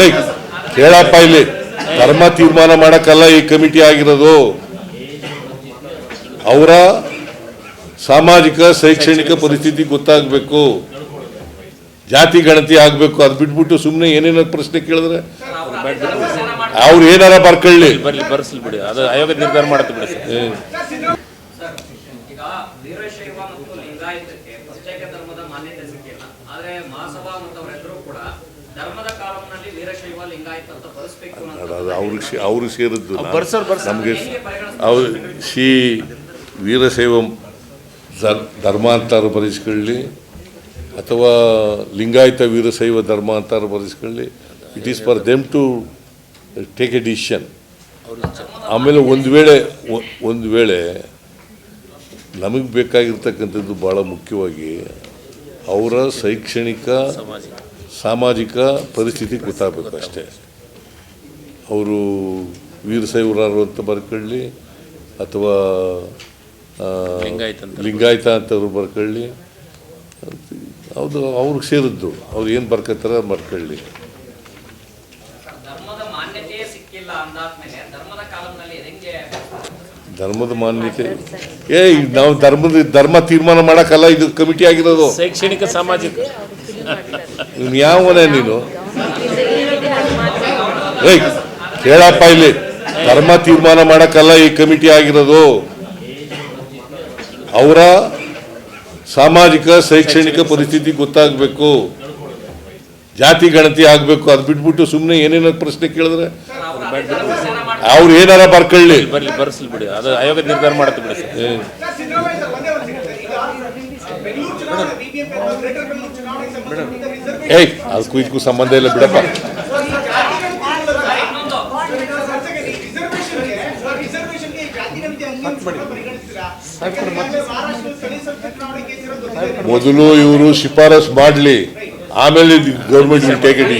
ಏಯ್ ಕೇಳಪ್ಪ ಇಲ್ಲಿ. ಧರ್ಮ ತೀರ್ಮಾನ ಮಾಡಕ್ಕಲ್ಲ ಈ ಕಮಿಟಿ ಆಗಿರೋದು. ಅವರ ಸಾಮಾಜಿಕ ಶೈಕ್ಷಣಿಕ ಪರಿಸ್ಥಿತಿ ಗೊತ್ತಾಗಬೇಕು. ಜಾತಿ ಗಣತಿ ಆಗಬೇಕು. ಅದು ಬಿಟ್ಬಿಟ್ಟು ಸುಮ್ಮನೆ ಏನೇನೋ ಪ್ರಶ್ನೆ ಕೇಳಿದ್ರೆ ಅವ್ರು ಏನಾರ ಬರ್ಕೊಳ್ಳಿ. ಬರ್ಲಿ ಬರ್ಸ್ಲಿ ಬಿಡಿ. ಅದು ಆಯೋಗ ನಿರ್ಧಾರ ಮಾಡುತ್ತೆ ಬಿಡಿ ಈಗ ವೀರಶೈವ ಮತ್ತು ಲಿಂಗಾಯತಕ್ಕೆ ಪ್ರತ್ಯೇಕ ಧರ್ಮದ ಮಾನ್ಯತೆ ಸಿಕ್ಕಿಲ್ಲ. ಆದ್ರೆ ಮಹಾಸಭಾ ಮತ್ತವರೆಲ್ಲರೂ ಕೂಡ ಧರ್ಮದ ಕಾಲಂನಲ್ಲಿ ವೀರಶೈವ ಲಿಂಗಾಯತ ಅಂತ ಬಳಸಬೇಕು ಅದು ಅದು ಅವ್ರಿಗೆ ಅವ್ರಿಗೆ ಸೇರಿದ್ದು ನಮಗೆ ಅವ್ರು ಶ್ರೀ ವೀರಶೈವ ಧರ್ಮಾಂತರ ಧರ್ಮ ಅಂತಾರು ಬರೆಸ್ಕೊಳ್ಳಿ ಅಥವಾ ಲಿಂಗಾಯತ ವೀರಶೈವ ಧರ್ಮಾಂತರ ಅಂತಾರು ಬರೆಸ್ಕೊಳ್ಳಿ. It is for them to take a decision ಆಮೇಲೆ ಒಂದು ವೇಳೆ ಒಂದು ವೇಳೆ ನಮಗೆ ಬೇಕಾಗಿರ್ತಕ್ಕಂಥದ್ದು ಭಾಳ ಮುಖ್ಯವಾಗಿ ಅವರ ಶೈಕ್ಷಣಿಕ ಸಾಮಾಜಿಕ ಪರಿಸ್ಥಿತಿ ಗೊತ್ತಾಗಬೇಕು ಅಷ್ಟೇ. ಅವರು ವೀರಶೈವರಾರು ಅಂತ ಬರ್ಕೊಳ್ಳಿ ಅಥವಾ ಲಿಂಗಾಯತ ಅಂತ. ಲಿಂಗಾಯತ ಅಂತವ್ರು ಬರ್ಕೊಳ್ಳಿ. ಅದು ಅವ್ರಿಗೆ ಸೇರಿದ್ದು ಅವ್ರು ಏನು ಬರ್ಕೊತಾರ ಬರ್ಕೊಳ್ಳಿ ಧರ್ಮದ ಮಾನ್ಯತೆಯೇ ಸಿಕ್ಕಿಲ್ಲ ಅಂದಾದ್ಮೇಲೆ ಧರ್ಮದ ಕಾಲಂನಲ್ಲಿ ಹೆಂಗೆ ಧರ್ಮದ ಮಾನ್ಯತೆ? ಏ ನಾವು ಧರ್ಮದ ಧರ್ಮ ತೀರ್ಮಾನ ಮಾಡೋಕ್ಕಲ್ಲ ಇದು ಕಮಿಟಿ ಆಗಿರೋದು. ಶೈಕ್ಷಣಿಕ ಸಾಮಾಜಿಕ. ನೀನು ಯಾವನೇ ನೀನು? ಏಯ್ ಕೇಳಪ್ಪ ಇಲ್ಲಿ. ಧರ್ಮ ತೀರ್ಮಾನ ಮಾಡಕ್ಕಲ್ಲ ಈ ಕಮಿಟಿ ಆಗಿರೋದು. ಅವರ ಸಾಮಾಜಿಕ ಶೈಕ್ಷಣಿಕ ಪರಿಸ್ಥಿತಿ ಗೊತ್ತಾಗಬೇಕು. ಜಾತಿ ಗಣತಿ ಆಗಬೇಕು. ಅದು ಬಿಟ್ಬಿಟ್ಟು ಸುಮ್ಮನೆ ಏನೇನೋ ಪ್ರಶ್ನೆ ಕೇಳಿದ್ರೆ ಅವ್ರು ಏನಾರ ಬರ್ಕೊಳ್ಳಿ. ಬರ್ಲಿ ಬರ್ಸ್ಲಿ ಬಿಡಿ. ಅದು ಆಯೋಗ ನಿರ್ಧಾರ ಮಾಡುತ್ತೆ ಬಿಡಿ ಏಯ್ ಅದಕ್ಕೂ ಇದಕ್ಕೂ ಸಂಬಂಧ ಇಲ್ಲ ಬಿಡಪ್ಪ. ಮೊದಲು ಇವರು ಶಿಫಾರಸ್ ಮಾಡಲಿ. ಆಮೇಲೆ ಗೌರ್ಮೆಂಟ್ ವಿಲ್ ಟೇಕ್ ಇಟ್